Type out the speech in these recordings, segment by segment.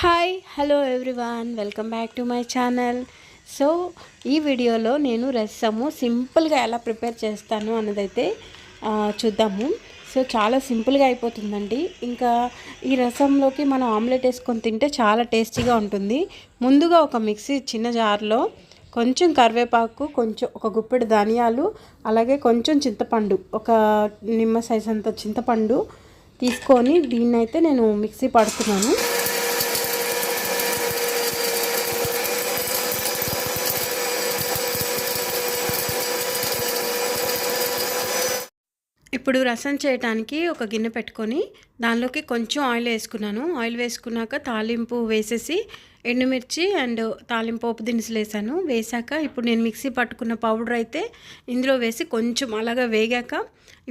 Hi hello everyone welcome back to my channel so ఈ వీడియోలో నేను రసము సింపుల్గా ఎలా ప్రిపేర్ చేస్తాను అన్నదైతే చూద్దాము. సో చాలా సింపుల్గా అయిపోతుందండి. ఇంకా ఈ రసంలోకి మనం ఆమ్లెట్ వేసుకొని తింటే చాలా టేస్టీగా ఉంటుంది. ముందుగా ఒక మిక్సీ చిన్న జార్లో కొంచెం కరివేపాకు కొంచెం ఒక గుప్పెడు ధనియాలు అలాగే కొంచెం చింతపండు ఒక నిమ్మ సైజ్ అంత చింతపండు తీసుకొని దీన్నైతే నేను మిక్సీ పడుతున్నాను. ఇప్పుడు రసం చేయడానికి ఒక గిన్నె పెట్టుకొని దానిలోకి కొంచెం ఆయిల్ వేసుకున్నాను. ఆయిల్ వేసుకున్నాక తాలింపు వేసేసి ఎండుమిర్చి అండ్ తాలింపు పోపు దినుసులు వేసాను. వేసాక ఇప్పుడు నేను మిక్సీ పట్టుకున్న పౌడర్ అయితే ఇందులో వేసి కొంచెం అలాగా వేగాక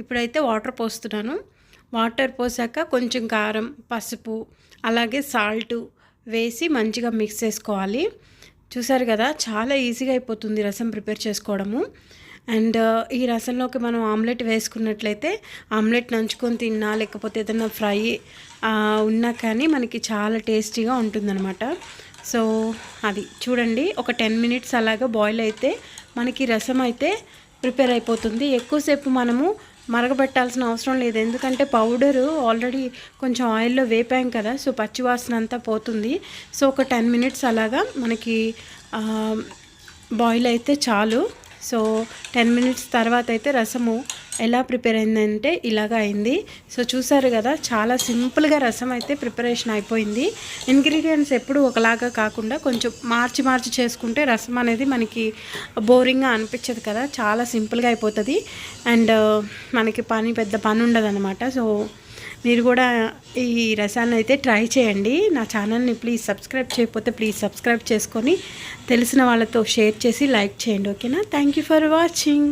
ఇప్పుడైతే వాటర్ పోస్తున్నాను. వాటర్ పోసాక కొంచెం కారం పసుపు అలాగే సాల్ట్ వేసి మంచిగా మిక్స్ చేసుకోవాలి. చూసారు కదా చాలా ఈజీగా అయిపోతుంది రసం ప్రిపేర్ చేసుకోవడము. అండ్ ఈ రసంలోకి మనం ఆమ్లెట్ వేసుకున్నట్లయితే ఆమ్లెట్ నంచుకొని తిన్నా లేకపోతే ఏదైనా ఫ్రై ఉన్నా కానీ మనకి చాలా టేస్టీగా ఉంటుందన్నమాట. సో అది చూడండి ఒక టెన్ మినిట్స్ అలాగా బాయిల్ అయితే మనకి రసం అయితే ప్రిపేర్ అయిపోతుంది. ఎక్కువసేపు మనము మరగబెట్టాల్సిన అవసరం లేదు. ఎందుకంటే పౌడరు ఆల్రెడీ కొంచెం ఆయిల్లో వేపాం కదా సో పచ్చివాసన అంతా పోతుంది. సో ఒక టెన్ మినిట్స్ అలాగా మనకి బాయిల్ అయితే చాలు. సో టెన్ మినిట్స్ తర్వాత అయితే రసము ఎలా ప్రిపేర్ అయిందంటే ఇలాగా అయింది. సో చూసారు కదా చాలా సింపుల్గా రసం అయితే ప్రిపరేషన్ అయిపోయింది. ఇంగ్రీడియంట్స్ ఎప్పుడు ఒకలాగా కాకుండా కొంచెం మార్చి మార్చి చేసుకుంటే రసం అనేది మనకి బోరింగ్గా అనిపించదు కదా చాలా సింపుల్గా అయిపోతుంది. అండ్ మనకి పని పెద్ద పని ఉండదు సో మీరు కూడా ఈ రసాన్ని అయితే ట్రై చేయండి. నా ఛానల్ని ప్లీజ్ సబ్స్క్రైబ్ చేయకపోతే ప్లీజ్ సబ్స్క్రైబ్ చేసుకొని తెలిసిన వాళ్ళతో షేర్ చేసి లైక్ చేయండి. ఓకేనా? Thank you for watching.